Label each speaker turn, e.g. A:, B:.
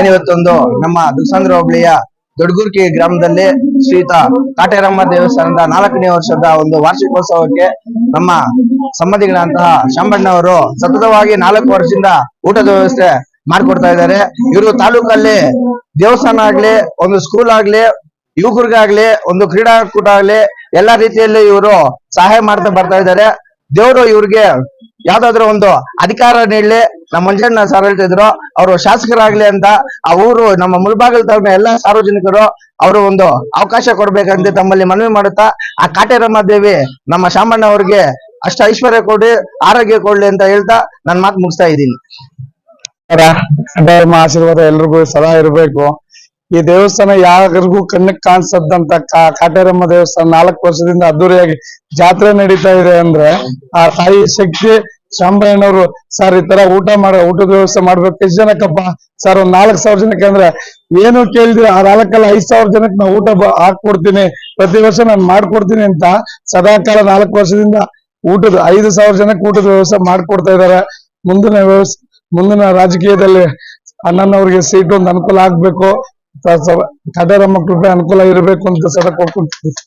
A: ಏನಿವತ್ತೊಂದು ನಮ್ಮ ದುಸಂದ್ರ ಹೋಬಳಿಯ ದೊಡ್ಡಗುರ್ಕಿ ಗ್ರಾಮದಲ್ಲಿ ಶ್ರೀತ ಕಾಟೇರಮ್ಮ ದೇವಸ್ಥಾನದ ನಾಲ್ಕನೇ ವರ್ಷದ ಒಂದು ವಾರ್ಷಿಕೋತ್ಸವಕ್ಕೆ ನಮ್ಮ ಸಂಬಂಧಿಗಳಂತಹ ಶಾಂಬಣ್ಣವರು ಸತತವಾಗಿ ನಾಲ್ಕು ವರ್ಷದಿಂದ ಊಟದ ವ್ಯವಸ್ಥೆ ಮಾಡ್ಕೊಡ್ತಾ ಇದ್ದಾರೆ. ಇವರು ತಾಲೂಕಲ್ಲಿ ದೇವಸ್ಥಾನ ಆಗ್ಲಿ, ಒಂದು ಸ್ಕೂಲ್ ಆಗ್ಲಿ, ಯುವಕರಿಗಾಗ್ಲಿ, ಒಂದು ಕ್ರೀಡಾಕೂಟ ಆಗ್ಲಿ, ಎಲ್ಲಾ ರೀತಿಯಲ್ಲಿ ಇವರು ಸಹಾಯ ಮಾಡ್ತಾ ಬರ್ತಾ ಇದ್ದಾರೆ. ದೇವರು ಇವ್ರಿಗೆ ಯಾವ್ದಾದ್ರು ಒಂದು ಅಧಿಕಾರ ನೀಡಲಿ ನಮ್ಮ ಮಂಜಣ್ಣ ಸರ್ ಹೇಳ್ತಿದ್ರು, ಅವರು ಶಾಸಕರಾಗ್ಲಿ ಅಂತ, ಆ ಊರು ನಮ್ಮ ಮುಳ್ಬಾಗಲ್ ತರ ಎಲ್ಲಾ ಸಾರ್ವಜನಿಕರು ಅವರು ಒಂದು ಅವಕಾಶ ಕೊಡ್ಬೇಕಂತ ತಮ್ಮಲ್ಲಿ ಮನವಿ ಮಾಡುತ್ತಾ, ಆ ಕಾಟೇರಮ್ಮ ದೇವಿ ನಮ್ಮ ಶಾಮಣ್ಣ ಅವ್ರಿಗೆ ಅಷ್ಟ ಐಶ್ವರ್ಯ ಕೊಡಿ, ಆರೋಗ್ಯ ಕೊಡ್ಲಿ ಅಂತ ಹೇಳ್ತಾ ನನ್ ಮಾತು ಮುಗಿಸ್ತಾ ಇದ್ದೀನಿ.
B: ಆಶೀರ್ವಾದ ಎಲ್ರಿಗೂ ಸದಾ ಇರಬೇಕು. ಈ ದೇವಸ್ಥಾನ ಯಾರಿಗೂ ಕಣ್ಣಿಗೆ ಕಾಣಿಸದಂತ ಕಾಟೇರಮ್ಮ ದೇವಸ್ಥಾನ ನಾಲ್ಕು ವರ್ಷದಿಂದ ಅದ್ದೂರಿಯಾಗಿ ಜಾತ್ರೆ ನಡೀತಾ ಇದೆ ಅಂದ್ರೆ, ಆ ತಾಯಿ ಶಕ್ತಿ ಶಾಂಬಯ್ಯನವರು ಸರ್, ಈ ತರ ಊಟ ಮಾಡ, ಊಟದ ವ್ಯವಸ್ಥೆ ಮಾಡ್ಬೇಕು. ಎಷ್ಟು ಜನಕ್ಕಪ್ಪ? ಸರ್, ಒಂದ್ ನಾಲ್ಕು ಸಾವಿರ ಜನಕ್ಕೆ ಅಂದ್ರೆ ಏನು ಕೇಳಿದ್ರೆ, ಆ ನಾಲ್ಕಲ್ಲ ಐದ್ ಸಾವಿರ ಜನಕ್ಕೆ ನಾವು ಊಟ ಹಾಕ್ಕೊಡ್ತೀನಿ. ಪ್ರತಿ ವರ್ಷ ನಾನು ಮಾಡ್ಕೊಡ್ತೀನಿ ಅಂತ ಸದಾಕಾಲ ನಾಲ್ಕು ವರ್ಷದಿಂದ ಊಟದ, ಐದು ಸಾವಿರ ಜನಕ್ಕೆ ಊಟದ ವ್ಯವಸ್ಥೆ ಮಾಡ್ಕೊಡ್ತಾ ಇದಾರೆ. ಮುಂದಿನ ವ್ಯವಸ್ಥೆ, ಮುಂದಿನ ರಾಜಕೀಯದಲ್ಲಿ ಅಣ್ಣನವ್ರಿಗೆ ಸೀಟ್ ಒಂದು ಅನುಕೂಲ ಆಗ್ಬೇಕು. ಸ- ಸ- ಅನುಕೂಲ ಇರಬೇಕು ಅಂತ ಸದಾ ಕೊಡ್ಕೊಂತೀನಿ